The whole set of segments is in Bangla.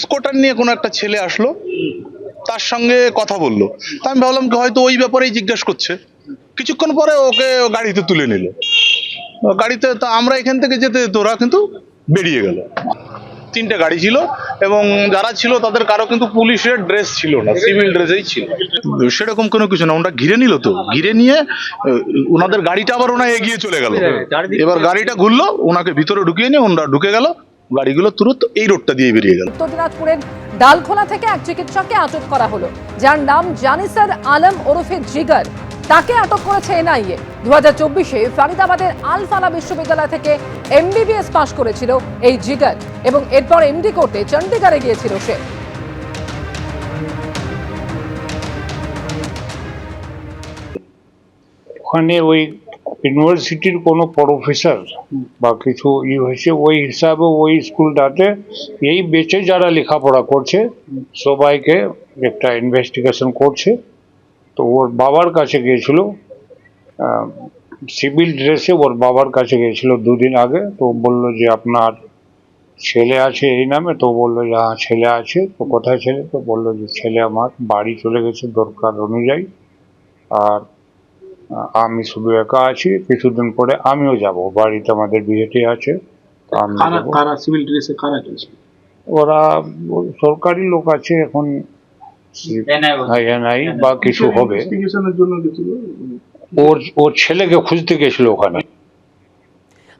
স্কুটার নিয়ে কোনো একটা ছেলে আসলো তার সঙ্গে কথা বলল। তা আমি ভাবলাম কি হয়তো ওই ব্যাপারেই জিজ্ঞেস করছে। কিছুক্ষণ পরে ওকে গাড়িতে তুলে নিল। গাড়িতে তা আমরা এখান থেকে যেতে ওরা কিন্তু বেরিয়ে গেল। তিনটে গাড়ি ছিল এবং যারা ছিল তাদের কারও কিন্তু পুলিশের ড্রেস ছিল না সিভিল ড্রেসেই ছিল। সেরকম কোনো কিছু না ওনারা ঘিরে নিল তো। ঘিরে নিয়ে ওনাদের গাড়িটা আবার ওনা এগিয়ে চলে গেল। এবার গাড়িটা ঘুরলো ওনাকে ভিতরে ঢুকিয়ে নিয়ে ওনারা ঢুকে গেল। গাড়িগুলো তুরন্ত এই রোডটা দিয়ে বেরিয়ে গেল উত্তর দিনাজপুরের ডালখোলা থেকে এক চিকিৎসককে আটক করা হলো যার নাম জানিসার আলম ওরফে জিগার। তাকে আটক করেছে এনআইএ। দু হাজার চব্বিশে ফারিদাবাদের আলফালা বিশ্ববিদ্যালয় থেকে এমবিবিএস পাশ করেছিল এই জিগার এবং এরপর এমডি করতে চণ্ডীগড়ে গিয়েছিল সে। ওখানে ওই ইউনিভার্সিটির কোনো প্রফেসর বা কিছু ই হয়েছে, ওই হিসাবে ওই স্কুলটাতে এই বেচে যারা লেখাপড়া করছে, সবাইকে একটা ইনভেস্টিগেশন করছে। তো ওর বাবার কাছে গিয়েছিল সিভিল ড্রেসে ওর বাবার কাছে গিয়েছিল দুদিন আগে। তো বলল যে, আপনার ছেলে আছে এই নামে? তো বলল যে হ্যাঁ ছেলে আছে। তো কোথায় ছেলে? তো বলল যে, ছেলে আমার বাড়ি চলে গেছে দরকার অনুযায়ী। আর আমি শুধু একা আছি কিছুদিন পরে আমিও যাব। বাড়িতে আমাদের বিয়েটি আছে কারা সিভিল ড্রেসে কারা গেছে ওরা সরকারি লোক আছে এখন নাই বা কিছু হবে। গেছিল? ওর ওর ছেলেকে খুঁজতে গেছিল ওখানে।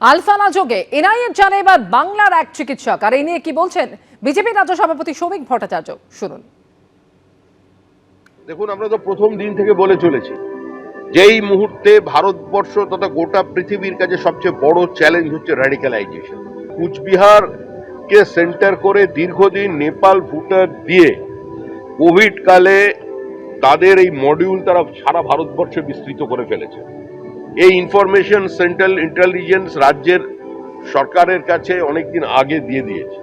আলফালা যোগে এনআইএর জানে এবার বাংলার এক চিকিৎসক। আর এই নিয়ে কি বলছেন বিজেপি রাজ্য সভাপতি শ্রমিক ভট্টাচার্য? শুনুন। দেখুন আমরা তো প্রথম দিন থেকে বলে চলেছি। যেই মুহূর্তে ভারতবর্ষ তথা গোটা পৃথিবীর কাছে সবচেয়ে বড় চ্যালেঞ্জ হচ্ছে র্যাডিক্যালাইজেশন কুচবিহার কে সেন্টার করে দীর্ঘদিন নেপাল, ভুটান দিয়ে কোভিড কালে তাদের এই মডিউল তারা সারা ভারতবর্ষে বিস্তৃত করে ফেলেছে। এই ইনফরমেশন সেন্ট্রাল ইন্টেলিজেন্স রাজ্যের সরকারের কাছে অনেকদিন আগে দিয়ে দিয়েছে।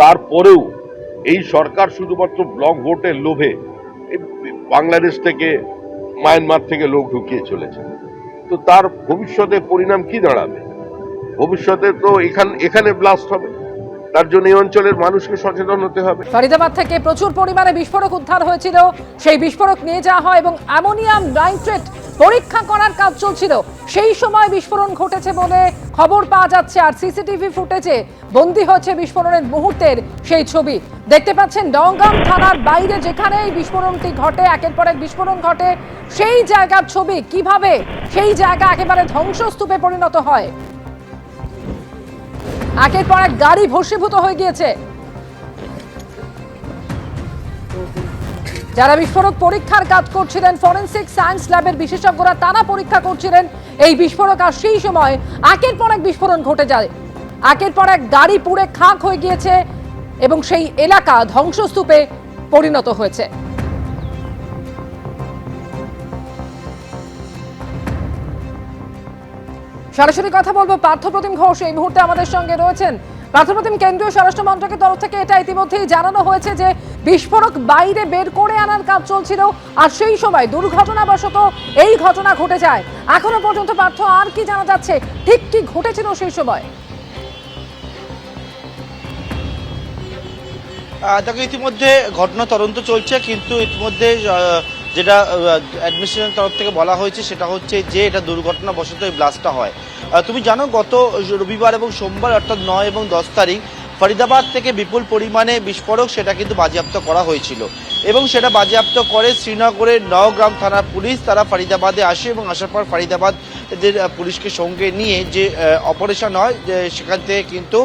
তারপরেও এই সরকার শুধুমাত্র ব্লক ভোটের লোভে বাংলাদেশ থেকে মায়ানমার থেকে লোক ঢুকিয়ে চলেছে। তো তার ভবিষ্যতে পরিণাম কি দাঁড়াবে? ভবিষ্যতে তো এখান, এখানে ব্লাস্ট হবে। তার জন্য এই অঞ্চলের মানুষকে সচেতন হতে হবে। ফরিদাবাদ থেকে প্রচুর পরিমাণে বিস্ফোরক উদ্ধার হয়েছিল। সেই বিস্ফোরক নিয়ে যাওয়া হয় এবং অ্যামোনিয়াম নাইট্রেট পরীক্ষা করার কাজ চলছিল। সেই সময় বিস্ফোরণ ঘটেছে বলে খবর পাওয়া যাচ্ছে আর সিসিটিভি ফুটেজে বন্দী হচ্ছে বিস্ফোরণের মুহূর্তের সেই ছবি। দেখতে পাচ্ছেন ডঙ্গাম থানার বাইরে যেখানে এই বিস্ফোরণটি ঘটে, একের পর এক বিস্ফোরণ ঘটে, সেই জায়গার ছবি কীভাবে সেই জায়গা একেবারে ধ্বংসস্তূপে পরিণত হয়? একের পর এক গাড়ি ভস্মীভূত হয়ে গিয়েছে। যারা বিস্ফোরক পরীক্ষার কাজ করছিলেন ফরেন্সিক সায়েন্স ল্যাবের বিশেষজ্ঞরা তারা পরীক্ষা করছিলেন এই বিস্ফোরক, আর সেই সময় একের পর এক বিস্ফোরণ ঘটে যায়। একের পর এক গাড়ি পুড়ে খাঁক হয়ে গিয়েছে এবং সেই এলাকা ধ্বংসস্তূপে পরিণত হয়েছে। সরাসরি কথা বলব পার্থপ্রতিম ঘোষ, এই মুহূর্তে আমাদের সঙ্গে রয়েছেন পার্থপ্রতিম কেন্দ্রীয় স্বরাষ্ট্র মন্ত্রকের তরফ থেকে এটা ইতিমধ্যেই জানানো হয়েছে যে বিস্ফোরক বাইরে বের করে আনার কাজ চলছিল, আর সেই সময় দুর্ঘটনাবশত এই ঘটনা ঘটে যায়। এখনও পর্যন্ত পার্থ আর কি জানা যাচ্ছে? ঠিক কি ঘটেছিল সেই সময়? দেখো, ইতিমধ্যে ঘটনা তদন্ত চলছে, কিন্তু ইতিমধ্যে যেটা অ্যাডমিনিস্ট্রেশনের তরফ থেকে বলা হয়েছে সেটা হচ্ছে যে এটা দুর্ঘটনাবশত এই ব্লাস্টটা হয়। তুমি জানো গত রবিবার এবং সোমবার অর্থাৎ নয় এবং দশ তারিখ ফরিদাবাদ থেকে বিপুল পরিমাণে বিস্ফোরক সেটা কিন্তু বাজেয়াপ্ত করা হয়েছিল। এবং সেটা বাজেয়াপ্ত করে শ্রীনগরের নওগ্রাম থানার পুলিশ তারা ফরিদাবাদে আসে এবং আসার পর ফরিদাবাদ এদের পুলিশকে সঙ্গে নিয়ে যে অপারেশন হয় যে সেখান থেকে কিন্তু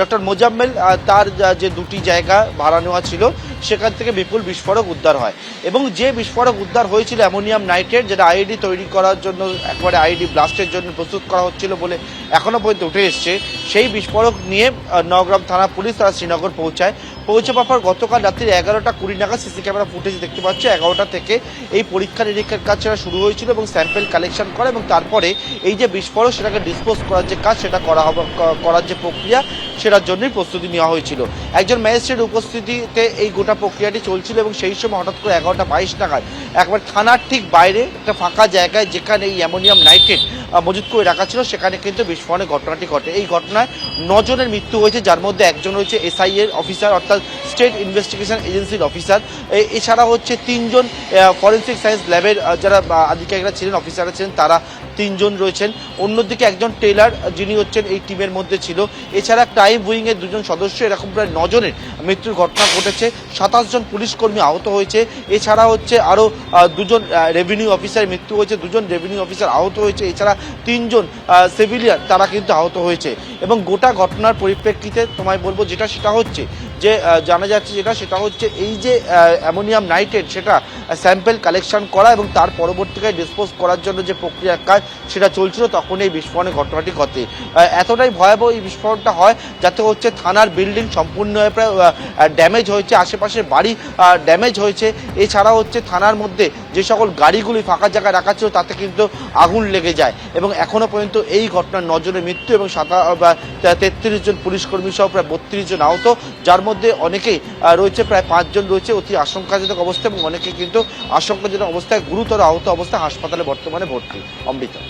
ডক্টর মোজাম্মেল তার যে দুটি জায়গা ভাড়া নেওয়া ছিল সেখান থেকে বিপুল বিস্ফোরক উদ্ধার হয়। এবং যে বিস্ফোরক উদ্ধার হয়েছিল অ্যামোনিয়াম নাইট্রেট যেটা আইডি তৈরি করার জন্য একবারে আইডি ব্লাস্টের জন্য প্রস্তুত করা হচ্ছিল বলে এখনও পর্যন্ত উঠে এসছে সেই বিস্ফোরক নিয়ে আহ, নওগ্রাম থানা পুলিশ তারা শ্রীনগর পৌঁছায়। পৌঁছাবার পর গতকাল রাত্রি এগারোটা কুড়ি নাগাদ সিসি ক্যামেরা ফুটেজ দেখতে পাচ্ছ এগারোটা থেকে এই পরীক্ষা নিরীক্ষার কাজ শুরু হয়েছিল এবং স্যাম্পেল কালেকশন করে এবং তারপরে তারপরে এই যে বিস্ফোরক সেটাকে ডিসপোজ করার যে কাজ সেটা করা হবে করার যে প্রক্রিয়া সেটার জন্যই প্রস্তুতি নেওয়া হয়েছিল। একজন ম্যাজিস্ট্রেট উপস্থিতিতে এই গোটা প্রক্রিয়াটি চলছিল এবং সেই সময় হঠাৎ করে এগারোটা বাইশ নাগাদ একবার থানার ঠিক বাইরে একটা ফাঁকা জায়গায় যেখানে এই অ্যামোনিয়াম নাইট্রেট মজুত করে রাখা ছিল, সেখানে কিন্তু বিস্ফোরণের ঘটনাটি ঘটে। এই ঘটনায় নজনের মৃত্যু হয়েছে, যার মধ্যে একজন হচ্ছে এসআই এর অফিসার, অর্থাৎ স্টেট ইনভেস্টিগেশন এজেন্সির অফিসার। এছাড়া হচ্ছে তিনজন ফরেন্সিক সায়েন্স ল্যাবের যারা আধিকারিকরা ছিলেন অফিসাররা ছিলেন তারা তিনজন রয়েছেন। অন্যদিকে একজন টেলার যিনি হচ্ছেন এই টিমের মধ্যে ছিল। এছাড়া ক্রাইম উইং এর দুজন সদস্য, এরকম প্রায় নজনের মৃত্যুর ঘটনা ঘটেছে। সাতাশ জন পুলিশ কর্মী আহত হয়েছে। এছাড়া হচ্ছে আরও দুজন রেভিনিউ অফিসার মৃত্যু হয়েছে। দুজন রেভিনিউ অফিসার আহত হয়েছে। এছাড়া তিনজন সিভিলিয়ান তারা কিন্তু আহত হয়েছে। এবং গোটা ঘটনার পরিপ্রেক্ষিতে তোমায় বলব যেটা সেটা হচ্ছে যে জানা যাচ্ছে যেটা, সেটা হচ্ছে এই যে অ্যামোনিয়াম নাইট্রেট, সেটা স্যাম্পেল কালেকশন করা এবং তার পরবর্তীকালে ডিসপোজ করার জন্য যে প্রক্রিয়া কাজ, সেটা চলছিল, তখন এই বিস্ফোরণের ঘটনাটি ঘটে। এতটাই ভয়াবহ এই বিস্ফোরণটা হয়, যাতে হচ্ছে থানার বিল্ডিং সম্পূর্ণ হয়ে প্রায় ড্যামেজ হয়েছে, আশেপাশের বাড়ি ড্যামেজ হয়েছে। এছাড়া হচ্ছে থানার মধ্যে যে সকল গাড়িগুলি ফাঁকা জায়গায় রাখা ছিল, তাতে কিন্তু আগুন লেগে যায়। এবং এখনও পর্যন্ত এই ঘটনার নজরে মৃত্যু এবং সাতা তেত্রিশ জন পুলিশকর্মী সহ প্রায় বত্রিশ জন আহত, যার মধ্যে অনেকেই রয়েছে প্রায় পাঁচজন রয়েছে অতি আশঙ্কাজনক অবস্থা এবং অনেকে কিন্তু আশঙ্কাজনক অবস্থায় গুরুতর আহত অবস্থায় হাসপাতালে বর্তমানে ভর্তি, অমৃতা।